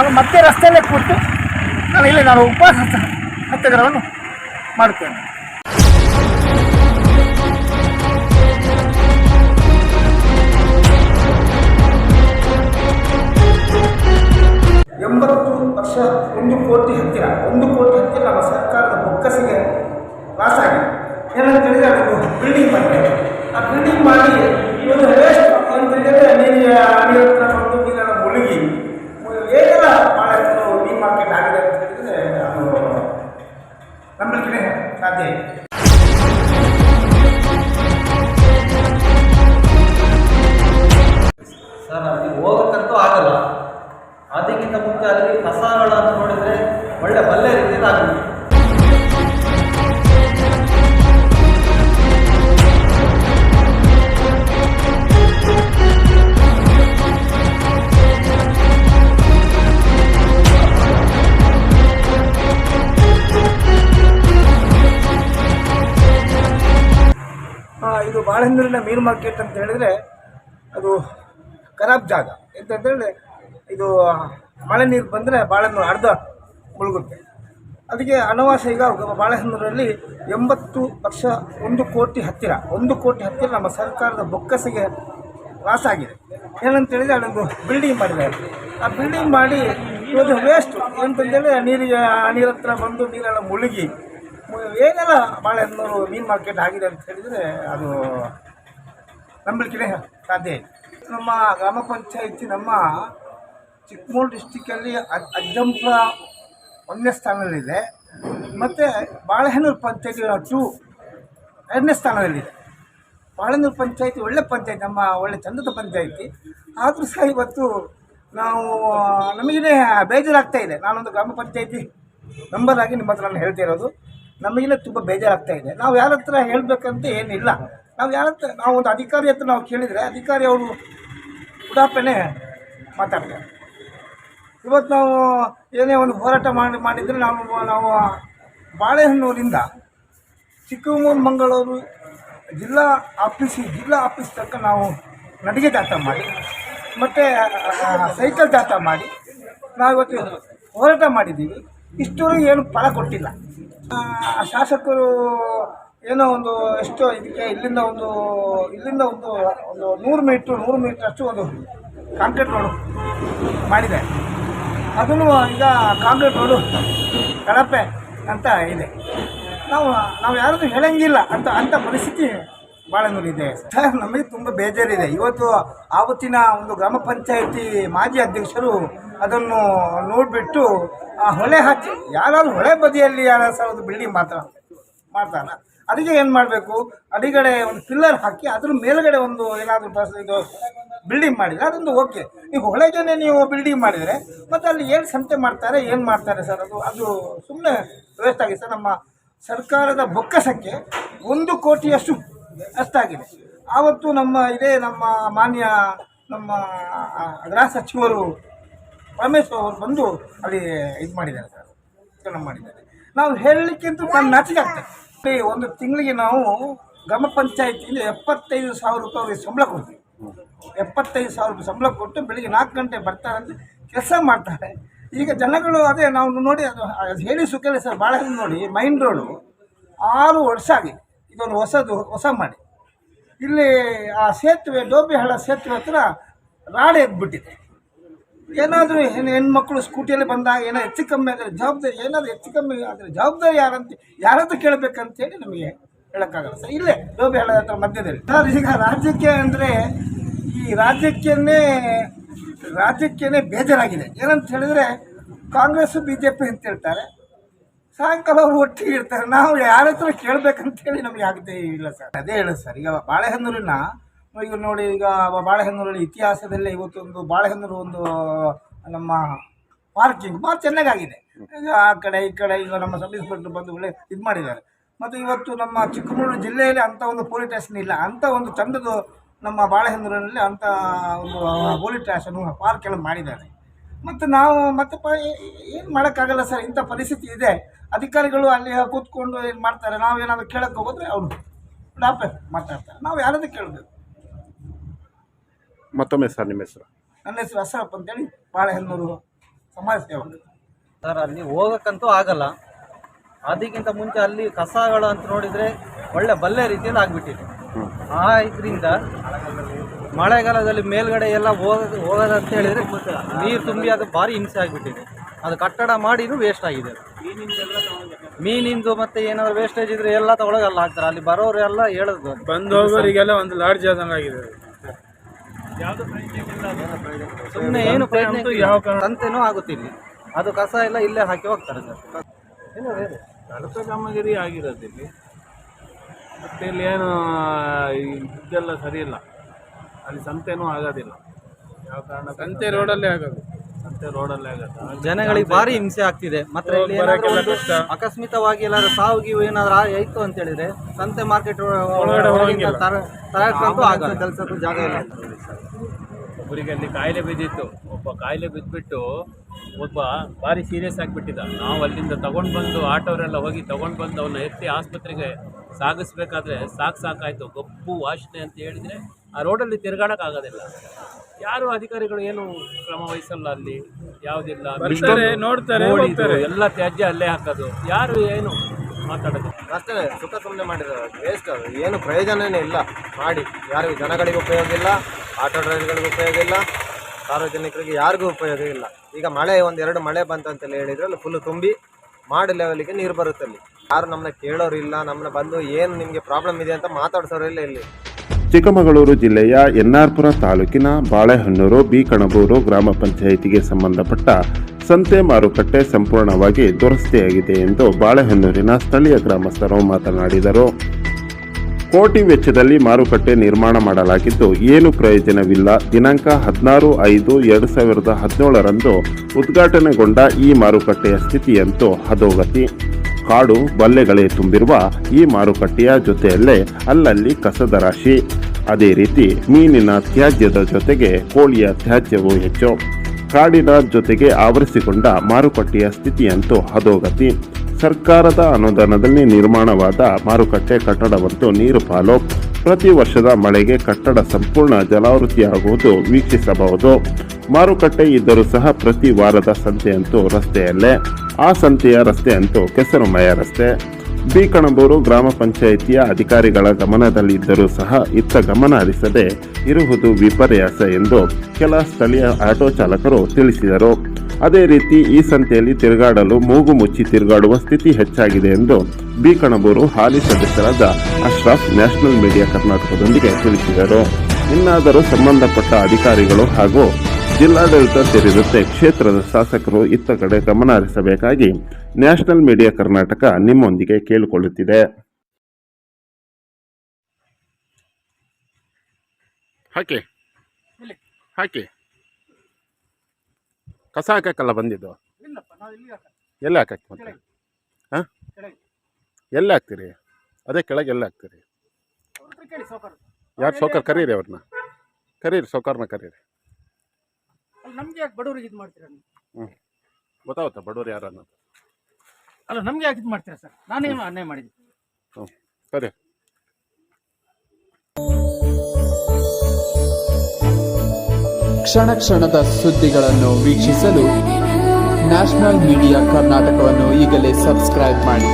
ನಾನು ಮತ್ತೆ ರಸ್ತೆಯಲ್ಲೇ ಕೂತು ನಾನು ಇಲ್ಲಿ ನಾನು ಉಪವಾಸ ಸತ್ಯಾಗ್ರಹವನ್ನು ಮಾಡುತ್ತೇನೆ. ಇದು ಮೀನು ಮಾರ್ಕೆಟ್ ಅಂತ ಹೇಳಿದ್ರೆ ಅದು ಖರಾಬ್ ಜಾಗ. ಎಂತ ಹೇಳಿದ್ರೆ ಇದು ಮಳೆ ನೀರು ಬಂದರೆ ಬಾಳೆಹಣ್ಣು ಅರ್ಧ ಮುಳುಗುತ್ತೆ. ಅದಕ್ಕೆ ಅನವಾಸ ಈಗ ಬಾಳೆಹಣ್ಣೂರಲ್ಲಿ ಎಂಬತ್ತು ಲಕ್ಷ ಒಂದು ಕೋಟಿ ಹತ್ತಿರ, ಒಂದು ಕೋಟಿ ಹತ್ತಿರ ನಮ್ಮ ಸರ್ಕಾರದ ಬೊಕ್ಕಸಿಗೆ ಲಾಸ್ ಆಗಿದೆ. ಏನಂತ ಹೇಳಿದ್ರೆ ಅದೊಂದು ಬಿಲ್ಡಿಂಗ್ ಮಾಡಿದ್ದಾರೆ. ಆ ಬಿಲ್ಡಿಂಗ್ ಮಾಡಿ ಇವತ್ತು ವೇಸ್ಟ್ ಏನಂತಂದೇಳಿ ನೀರಿಗೆ, ಆ ನೀರ ಹತ್ರ ಬಂದು ನೀರೆಲ್ಲ ಮುಳುಗಿ ಏನೆಲ್ಲ ಬಾಳೆಹಣ್ಣು ಮೀನು ಮಾರ್ಕೆಟ್ ಆಗಿದೆ ಅಂತ ಹೇಳಿದರೆ ಅದು ನಂಬಲಿಕ್ಕೆ ಸಾಧ್ಯ ನಮ್ಮ ಗ್ರಾಮ ಪಂಚಾಯಿತಿ ನಮ್ಮ ಚಿಕ್ಕಮಗಳೂರು ಡಿಸ್ಟಿಕ್ಕಲ್ಲಿ ಅಜ್- ಅಜ್ಜಂಪುರ ಒಂದನೇ ಸ್ಥಾನದಲ್ಲಿದೆ. ಮತ್ತು ಬಾಳೆಹನೂರು ಪಂಚಾಯತಿ ಟು ಎರಡನೇ ಸ್ಥಾನದಲ್ಲಿದೆ. ಬಾಳೆಹನೂರು ಪಂಚಾಯತಿ ಒಳ್ಳೆ ಪಂಚಾಯತಿ, ನಮ್ಮ ಒಳ್ಳೆ ಚಂದದ ಪಂಚಾಯತಿ. ಆದರೂ ಸಹ ಇವತ್ತು ನಾವು ನಮಗಿದೆ ಬೇಜಾರಾಗ್ತಾ ಇದೆ. ನಾನೊಂದು ಗ್ರಾಮ ಪಂಚಾಯತಿ ಮೆಂಬರ್ ಆಗಿ ನಿಮ್ಮ ಹತ್ರ ನಾನು ಹೇಳ್ತಾ ಇರೋದು. ನಮಗಿನೇ ತುಂಬ ಬೇಜಾರಾಗ್ತಾ ಇದೆ. ನಾವು ಯಾರ ಹತ್ರ ಹೇಳಬೇಕಂತ ಏನಿಲ್ಲ. ನಾವು ಯಾರ ಹತ್ರ, ನಾವು ಒಂದು ಅಧಿಕಾರಿ ಹತ್ರ ನಾವು ಕೇಳಿದರೆ ಅಧಿಕಾರಿ ಅವರು ಉಡಾಪನೆ ಮಾತಾಡ್ತಾರೆ. ಇವತ್ತು ನಾವು ಏನೇ ಒಂದು ಹೋರಾಟ ಮಾಡಿ, ಮಾಡಿದರೆ ನಾವು ನಾವು ಬಾಳೆಹಣ್ಣೂರಿಂದ ಚಿಕ್ಕಮಗಳೂರು, ಮಂಗಳೂರು ಜಿಲ್ಲಾ ಆಫೀಸ್ ಜಿಲ್ಲಾ ಆಫೀಸ್ ತನಕ ನಾವು ನಡಿಗೆ ಜಾಥಾ ಮಾಡಿ, ಮತ್ತು ಸೈಕಲ್ ಜಾಥಾ ಮಾಡಿ ನಾವು ಇವತ್ತು ಹೋರಾಟ ಮಾಡಿದ್ದೀವಿ. ಇಷ್ಟವರೆಗೂ ಏನು ಫಲ ಕೊಟ್ಟಿಲ್ಲ. ಶಾಸಕರು ಏನೋ ಒಂದು ಎಷ್ಟೋ ಇದಕ್ಕೆ ಇಲ್ಲಿಂದ ಒಂದು ಇಲ್ಲಿಂದ ಒಂದು ಒಂದು ನೂರು ಮೀಟ್ರ್ ನೂರು ಮೀಟ್ರ್ ಅಷ್ಟು ಒಂದು ಕಾಂಕ್ರೀಟ್ ರೋಡು ಮಾಡಿದೆ. ಅದನ್ನು ಈಗ ಕಾಂಕ್ರೀಟ್ ರೋಡು ಕಳಪೆ ಅಂತ ಇದೆ. ನಾವು ನಾವು ಯಾರದು ಹೇಳಂಗಿಲ್ಲ ಅಂತ ಅಂಥ ಪರಿಸ್ಥಿತಿ ಭಾಳ ಇದೆ ಸರ್, ನಮಗೆ ತುಂಬ ಬೇಜಾರಿದೆ. ಇವತ್ತು ಆವತ್ತಿನ ಒಂದು ಗ್ರಾಮ ಪಂಚಾಯಿತಿ ಮಾಜಿ ಅಧ್ಯಕ್ಷರು ಅದನ್ನು ನೋಡಿಬಿಟ್ಟು ಆ ಹೊಳೆ ಹಾಕಿ ಯಾರಾದ್ರೂ ಹೊಳೆ ಬದಿಯಲ್ಲಿ ಯಾರು ಸರ್ ಅದು ಬಿಲ್ಡಿಂಗ್ ಮಾತ್ರ ಮಾಡ್ತಾನ. ಅದಕ್ಕೆ ಏನು ಮಾಡಬೇಕು? ಅಡಿಗಡೆ ಒಂದು ಪಿಲ್ಲರ್ ಹಾಕಿ ಅದ್ರ ಮೇಲ್ಗಡೆ ಒಂದು ಏನಾದರೂ ಬಸ್ ಇದು ಬಿಲ್ಡಿಂಗ್ ಮಾಡಿದರೆ ಅದೊಂದು ಓಕೆ ಈಗ ಹೊಳೆಗೇನೆ ನೀವು ಬಿಲ್ಡಿಂಗ್ ಮಾಡಿದರೆ ಮತ್ತು ಅಲ್ಲಿ ಏನು ಸಂತೆ ಮಾಡ್ತಾರೆ, ಏನು ಮಾಡ್ತಾರೆ ಸರ್ ಅದು? ಅದು ಸುಮ್ಮನೆ ವೇಸ್ಟ್ ಆಗಿದೆ ಸರ್. ನಮ್ಮ ಸರ್ಕಾರದ ಬೊಕ್ಕಸಕ್ಕೆ ಒಂದು ಕೋಟಿಯಷ್ಟು ಅಷ್ಟಾಗಿದೆ ಆವತ್ತು ನಮ್ಮ ಇದೇ ನಮ್ಮ ಮಾನ್ಯ ನಮ್ಮ ಗೃಹ ಸಚಿವರು ಪರಮೇಶ್ವರ್ ಅವರು ಬಂದು ಅಲ್ಲಿ ಇದು ಮಾಡಿದ್ದಾರೆ ಸರ್, ವಿತರಣೆ ಮಾಡಿದ್ದಾರೆ. ನಾವು ಹೇಳಲಿಕ್ಕಿಂತ ನಾನು ನಾಚಿಕೆ ಆಗ್ತದೆ ಒಂದು ತಿಂಗಳಿಗೆ ನಾವು ಗ್ರಾಮ ಪಂಚಾಯತಿಯಿಂದ ಎಪ್ಪತ್ತೈದು ಸಾವಿರ ರೂಪಾಯಿ ಸಂಬಳ ಕೊಡ್ತೀವಿ. ಎಪ್ಪತ್ತೈದು ಸಾವಿರ ರೂಪಾಯಿ ಸಂಬಳ ಕೊಟ್ಟು ಬೆಳಿಗ್ಗೆ ನಾಲ್ಕು ಗಂಟೆ ಅಂತ ಕೆಲಸ ಮಾಡ್ತಾರೆ. ಈಗ ಜನಗಳು ಅದೇ ನಾವು ನೋಡಿ ಅದು ಹೇಳಿ ಸುಖಲೇ ಸರ್ ಭಾಳ ನೋಡಿ, ಮೈನ್ ರೋಡು ಆರು ವರ್ಷ ಆಗಿದೆ. ಇದೊಂದು ಹೊಸದು, ಹೊಸ ಮಾಡಿ. ಇಲ್ಲಿ ಆ ಸೇತುವೆ ಡೋಬಿಹಳ್ಳ ಸೇತುವೆ ಹತ್ರ ರಾಡ್ ಎದ್ಬಿಟ್ಟಿದೆ. ಏನಾದರೂ ಹೆಣ್ಣು ಹೆಣ್ಮಕ್ಳು ಸ್ಕೂಟಿಯಲ್ಲಿ ಬಂದಾಗ ಏನೋ ಹೆಚ್ಚು ಕಮ್ಮಿ ಆದರೆ ಜವಾಬ್ದಾರಿ, ಏನಾದರೂ ಹೆಚ್ಚು ಕಮ್ಮಿ ಆದರೆ ಜವಾಬ್ದಾರಿ ಯಾರಂತ ಯಾರತ್ರ ಕೇಳಬೇಕಂತೇಳಿ ನಮಗೆ ಹೇಳೋಕ್ಕಾಗಲ್ಲ ಸರ್. ಇಲ್ಲೇ ಡೋಬಿಹಳ್ಳ ಹತ್ರ ಮಧ್ಯದಲ್ಲಿ. ಸರ್, ಈಗ ರಾಜ್ಯಕ್ಕೆ ಅಂದರೆ ಈ ರಾಜ್ಯಕ್ಕೇನೇ ರಾಜ್ಯಕ್ಕೇನೆ ಬೇಜಾರಾಗಿದೆ. ಏನಂತ ಹೇಳಿದ್ರೆ ಕಾಂಗ್ರೆಸ್ ಬಿ ಜೆ ಪಿ ಅಂತ ಹೇಳ್ತಾರೆ. ಸಾಯಂಕಾಲ ಅವರು ಒಟ್ಟಿಗೆ ಇರ್ತಾರೆ. ನಾವು ಯಾರ ಹತ್ರ ಕೇಳಬೇಕಂತೇಳಿ ನಮಗೆ ಆಗದೇ ಇಲ್ಲ ಸರ್. ಅದೇ ಹೇಳೋದು ಸರ್, ಈಗ ಬಾಳೆಹೊನ್ನೂರಿನ ಈಗ ನೋಡಿ ಈಗ ಬಾಳೆಹೊನ್ನೂರಲ್ಲಿ ಇತಿಹಾಸದಲ್ಲೇ ಇವತ್ತೊಂದು ಬಾಳೆಹೊನ್ನೂರು ಒಂದು ನಮ್ಮ ಪಾರ್ಕಿಂಗ್ ಭಾಳ ಚೆನ್ನಾಗಾಗಿದೆ. ಈಗ ಆ ಕಡೆ ಈ ಕಡೆ ಈಗ ನಮ್ಮ ಸಬ್ ಇನ್ಸ್ಪೆಕ್ಟರ್ ಬಂದು ಒಳ್ಳೆ ಇದು ಮಾಡಿದ್ದಾರೆ. ಮತ್ತು ಇವತ್ತು ನಮ್ಮ ಚಿಕ್ಕಮಗಳೂರು ಜಿಲ್ಲೆಯಲ್ಲಿ ಅಂಥ ಒಂದು ಪೊಲೀಸ್ ಸ್ಟೇಷನ್ ಇಲ್ಲ ಅಂಥ ಒಂದು ಚಂದದ್ದು ನಮ್ಮ ಬಾಳೆಹೊನ್ನೂರಿನಲ್ಲಿ ಅಂಥ ಒಂದು ಪೊಲೀಸ್ ಸ್ಟೇಷನ್ ಪಾರ್ಕ್ ಎಲ್ಲ ಮಾಡಿದ್ದಾರೆ. ಮತ್ತು ನಾವು, ಮತ್ತೆ ಏನು ಮಾಡೋಕ್ಕಾಗಲ್ಲ ಸರ್, ಇಂಥ ಪರಿಸ್ಥಿತಿ ಇದೆ. ಅಧಿಕಾರಿಗಳು ಅಲ್ಲಿ ಕೂತ್ಕೊಂಡು ಏನು ಮಾಡ್ತಾರೆ ನಾವು ಏನಾದರೂ ಕೇಳೋಕ್ಕೆ ಹೋಗೋದ್ರೆ ಅವರು ಡಾಕ್ಟರ್ ಮಾತಾಡ್ತಾರೆ. ನಾವು ಯಾರಾದ್ರೂ ಕೇಳಬೇಕು? ಮತ್ತೊಮ್ಮೆ ಸರ್ ನಿಮ್ಮ ಹೆಸರು? ನನ್ನ ಹೆಸರು ಅಸರಪ್ಪ ಅಂತೇಳಿ ಬಾಳೆಹನ್ನೂರು ಸಮಾಜ ಸೇವಕ. ಸರ್ ಅಲ್ಲಿ ಹೋಗಕ್ಕಂತೂ ಆಗಲ್ಲ. ಅದಕ್ಕಿಂತ ಮುಂಚೆ ಅಲ್ಲಿ ಕಸಗಳು ಅಂತ ನೋಡಿದ್ರೆ ಒಳ್ಳೆ ಬಲ್ಲೆ ರೀತಿಯಲ್ಲಿ ಆಗಿಬಿಟ್ಟಿದೆ. ಆ ಇದರಿಂದ ಮಳೆಗಾಲದಲ್ಲಿ ಮೇಲ್ಗಡೆ ಎಲ್ಲ ಹೋಗೋದು ಹೋಗೋದಂತ ಹೇಳಿದ್ರೆ ನೀರು ತುಂಬಿ ಅದು ಭಾರಿ ಹಿಂಸೆ ಆಗಿಬಿಟ್ಟಿದೆ. ಅದು ಕಟ್ಟಡ ಮಾಡಿನೂ ವೇಸ್ಟ್ ಆಗಿದೆ. ಮೀನಿಂದು ಮತ್ತೆ ಏನಾದ್ರು ವೇಸ್ಟೇಜ್ ಇದ್ರೆ ಎಲ್ಲ ತಗೊಳಗೆ ಅಲ್ಲಿ ಹಾಕ್ತಾರೆ ಅಲ್ಲಿ ಬರೋರು ಎಲ್ಲ ಹೇಳೋದು ಬಂದು ಹೋಗೋರಿಗೆಲ್ಲ ಒಂದು ಲಾಡ್ಜ್ ಆದಂಗೆ ಆಗಿದೆ ಸುಮ್ಮನೆ ಏನು ಪ್ರಯತ್ನ ಯಾವ ಕಾರಣ- ಸಂತೆನೂ ಆಗುತ್ತಿಲ್ಲ. ಅದು ಕಸ ಎಲ್ಲ ಇಲ್ಲೇ ಹಾಕಿ ಹೋಗ್ತಾರೆ ಸರ್. ಕಳಸ ಕಾಮಗಿರಿ ಆಗಿರೋದಿಲ್ಲಿ. ಮತ್ತೆ ಇಲ್ಲಿ ಏನು ಈ ಇದೆಲ್ಲ ಸರಿ ಇಲ್ಲ. ಅಲ್ಲಿ ಸಂತೆನೂ ಆಗೋದಿಲ್ಲ. ಯಾವ ಕಾರಣ ಸಂತೆ ರೋಡಲ್ಲೇ ಆಗೋದು. ಸಂತೆ ರೋಡಲ್ಲೇ ಆಗುತ್ತೆ? ಜನಗಳಿಗೆ ಭಾರಿ ಹಿಂಸೆ ಆಗ್ತಿದೆ. ಮತ್ತೆ ಇಲ್ಲಿ ಏನಾದ್ರೂ ಒಂದು. ಅಕಸ್ಮಿತವಾಗಿ ಎಲ್ಲಾದ್ರೂ ಸಾವು ಗೀವು ಏನಾದ್ರು ಆಯ್ತು ಅಂತ ಹೇಳಿದ್ರೆ ಸಂತೆ ಮಾರ್ಕೆಟ್ ಒಳಗಡೆ ಆಗಲ್ಲ. ಕೆಲಸಕ್ಕೂ ಜಾಗ ಇಲ್ಲ. ಒಬ್ಬರಿಗೆ ಅಲ್ಲಿ ಕಾಯಿಲೆ ಬಿದ್ದಿತ್ತು. ಒಬ್ಬ ಕಾಯಿಲೆ ಬಿದ್ದುಬಿಟ್ಟು ಒಬ್ಬ ಭಾರಿ ಸೀರಿಯಸ್ ಆಗಿಬಿಟ್ಟಿದ್ದ. ನಾವು ಅಲ್ಲಿಂದ ತಗೊಂಡು ಬಂದು ಆಟೋರೆಲ್ಲ ಹೋಗಿ ತಗೊಂಡು ಬಂದು ಅವನ್ನ ಎತ್ತಿ ಆಸ್ಪತ್ರೆಗೆ ಸಾಗಿಸ್ಬೇಕಾದ್ರೆ ಸಾಕು ಸಾಕಾಯಿತು. ಗಪ್ಪು ವಾಸನೆ ಅಂತ ಹೇಳಿದರೆ ಆ ರೋಡಲ್ಲಿ ತಿರ್ಗಾಡೋಕ್ಕಾಗೋದಿಲ್ಲ. ಯಾರು ಅಧಿಕಾರಿಗಳು ಏನು ಕ್ರಮ ವಹಿಸಲ್ಲ ಅಲ್ಲಿ? ಯಾವುದಿಲ್ಲ. ಬರ್ತಾರೆ, ನೋಡ್ತಾರೆ, ಹೋಗ್ತಾರೆ. ಎಲ್ಲ ತ್ಯಾಜ್ಯ ಅಲ್ಲೇ ಹಾಕೋದು. ಯಾರು ಏನು ಮಾತಾಡೋದು? ಅಷ್ಟೇ ಸುಖ ಸುಮ್ಮನೆ ಮಾಡಿರೋದು. ವೇಸ್ಟ್ ಅದು. ಏನು ಪ್ರಯೋಜನನೇ ಇಲ್ಲ. ಮಾಡಿ. ಯಾರಿಗೂ ಜನಗಳಿಗೆ ಉಪಯೋಗ ಇಲ್ಲ ಆಟೋ ಡ್ರೈವರ್ಗಳಿಗೆ ಉಪಯೋಗ ಇಲ್ಲ ಸಾರ್ವಜನಿಕರಿಗೆ ಯಾರಿಗೂ ಉಪಯೋಗ ಇಲ್ಲ. ಈಗ ಮಳೆ ಒಂದೆರಡು ಮಳೆ ಬಂತಂತೆಲ್ಲ ಹೇಳಿದ್ರೆ ಅಲ್ಲಿ ಫುಲ್ ತುಂಬಿ ಮಾಡಿ ಲೆವೆಲ್ಗೆ ನೀರು ಬರುತ್ತೆ ಅಲ್ಲಿ. ಯಾರು ನಮ್ಮನ್ನ ಕೇಳೋರು ಇಲ್ಲ ನಮ್ಮನ್ನ ಬಂದು ಏನು ನಿಮಗೆ ಪ್ರಾಬ್ಲಮ್ ಇದೆ ಅಂತ ಮಾತಾಡ್ಸೋರಿಲ್ಲ ಇಲ್ಲಿ. ಚಿಕ್ಕಮಗಳೂರು ಜಿಲ್ಲೆಯ ಎನ್ನಾರ್ಪುರ ತಾಲೂಕಿನ ಬಾಳೆಹೊನ್ನೂರು ಬಿ ಕಣಬೂರು ಗ್ರಾಮ ಪಂಚಾಯಿತಿಗೆ ಸಂಬಂಧಪಟ್ಟ ಸಂತೆ ಮಾರುಕಟ್ಟೆ ಸಂಪೂರ್ಣವಾಗಿ ದುರಸ್ತಿಯಾಗಿದೆ ಎಂದು ಬಾಳೆಹೊನ್ನೂರಿನ ಸ್ಥಳೀಯ ಗ್ರಾಮಸ್ಥರು ಮಾತನಾಡಿದರು. ಕೋಟಿ ವೆಚ್ಚದಲ್ಲಿ ಮಾರುಕಟ್ಟೆ ನಿರ್ಮಾಣ ಮಾಡಲಾಗಿದ್ದು, ಏನು ಪ್ರಯೋಜನವಿಲ್ಲ. ದಿನಾಂಕ ಹದಿನಾರು ಐದು ಎರಡು ಸಾವಿರದ ಹದಿನೇಳರಂದು ಉದ್ಘಾಟನೆಗೊಂಡ ಈ ಮಾರುಕಟ್ಟೆಯ ಸ್ಥಿತಿಯಂತೂ ಹದೋಗತಿ. ಕಾಡು ಬಲ್ಲೆಗಳೇ ತುಂಬಿರುವ ಈ ಮಾರುಕಟ್ಟೆಯ ಜೊತೆಯಲ್ಲೇ ಅಲ್ಲಲ್ಲಿ ಕಸದ ರಾಶಿ. ಅದೇ ರೀತಿ ಮೀನಿನ ತ್ಯಾಜ್ಯದ ಜೊತೆಗೆ ಕೋಳಿಯ ತ್ಯಾಜ್ಯವೂ ಹೆಚ್ಚು. ಕಾಡಿನ ಜೊತೆಗೆ ಆವರಿಸಿಕೊಂಡ ಮಾರುಕಟ್ಟೆಯ ಸ್ಥಿತಿಯಂತೂ ಹದೋಗತಿ. ಸರ್ಕಾರದ ಅನುದಾನದಲ್ಲಿ ನಿರ್ಮಾಣವಾದ ಮಾರುಕಟ್ಟೆ ಕಟ್ಟಡವಂತೂ ನೀರು ಪಾಲು. ಪ್ರತಿ ವರ್ಷದ ಮಳೆಗೆ ಕಟ್ಟಡ ಸಂಪೂರ್ಣ ಜಲಾವೃತಿಯಾಗುವುದು ವೀಕ್ಷಿಸಬಹುದು. ಮಾರುಕಟ್ಟೆ ಇದ್ದರೂ ಸಹ ಪ್ರತಿ ವಾರದ ಸಂತೆಯಂತೂ ರಸ್ತೆಯಲ್ಲೇ. ಆ ಸಂತೆಯ ರಸ್ತೆ ಅಂತೂ ಕೆಸರುಮಯ ರಸ್ತೆ. ಬಿಕಣಬೂರು ಗ್ರಾಮ ಪಂಚಾಯಿತಿಯ ಅಧಿಕಾರಿಗಳ ಗಮನದಲ್ಲಿದ್ದರೂ ಸಹ ಇತ್ತ ಗಮನ ಹರಿಸದೆ ಇರುವುದು ವಿಪರ್ಯಾಸ ಎಂದು ಕೆಲ ಸ್ಥಳೀಯ ಆಟೋ ಚಾಲಕರು ತಿಳಿಸಿದರು. ಅದೇ ರೀತಿ ಈ ಸಂತೆಯಲ್ಲಿ ತಿರುಗಾಡಲು ಮೂಗು ಮುಚ್ಚಿ ತಿರುಗಾಡುವ ಸ್ಥಿತಿ ಹೆಚ್ಚಾಗಿದೆ ಎಂದು ಬಿ ಕಣಬೂರು ಹಾಲಿ ಸದಸ್ಯರಾದ ಅಶ್ರಫ್ ನ್ಯಾಷನಲ್ ಮೀಡಿಯಾ ಕರ್ನಾಟಕದೊಂದಿಗೆ ತಿಳಿಸಿದರು. ಇನ್ನಾದರೂ ಸಂಬಂಧಪಟ್ಟ ಅಧಿಕಾರಿಗಳು ಹಾಗೂ ಜಿಲ್ಲಾಡಳಿತ ಸೇರಿದಂತೆ ಕ್ಷೇತ್ರದ ಶಾಸಕರು ಇತ್ತ ಕಡೆ ಗಮನ ಹರಿಸಬೇಕಾಗಿ ನ್ಯಾಷನಲ್ ಮೀಡಿಯಾ ಕರ್ನಾಟಕ ನಿಮ್ಮೊಂದಿಗೆ ಕೇಳಿಕೊಳ್ಳುತ್ತಿದೆ. ಹಾಕಿ. ಹಾಕಿ. ಕಸ ಹಾಕಕ್ಕಲ್ಲ ಬಂದಿದ್ದು? ಎಲ್ಲಿ ಹಾಕಕ್ಕೆ ಮತ್ತೆ ಹಾಂ? ಎಲ್ಲಿ ಹಾಕ್ತೀರಿ? ಅದೇ ಕೆಳಗೆ ಎಲ್ಲಿ ಹಾಕ್ತೀರಿ? ಯಾರು ಸೌಕರ್? ಕರೀರಿ ಅವ್ರನ್ನ ಕರೀರಿ ಸೌಕರ್ನ ಕರೀರಿ. ನಮ್ಗೆ ಯಾಕೆ ಬಡವರಿಗೆ ಇದು ಮಾಡ್ತೀರಾ ನೀವು? ಹ್ಞೂ ಗೊತ್ತಾಗುತ್ತಾ ಬಡವರು ಯಾರು ಅನ್ನೋದು? ಅಲ್ಲ ನಮ್ಗೆ ಯಾಕೆ ಇದು ಮಾಡ್ತೀರಾ ಸರ್? ನಾನೇನು ಅನ್ಯಾಯ ಮಾಡಿದ್ದೀನಿ ಹ್ಞೂ ಸರಿ. ಕ್ಷಣ ಕ್ಷಣದ ಸುದ್ದಿಗಳನ್ನು ವೀಕ್ಷಿಸಲು ನ್ಯಾಷನಲ್ ಮೀಡಿಯಾ ಕರ್ನಾಟಕವನ್ನು ಈಗಲೇ ಸಬ್ಸ್ಕ್ರೈಬ್ ಮಾಡಿ.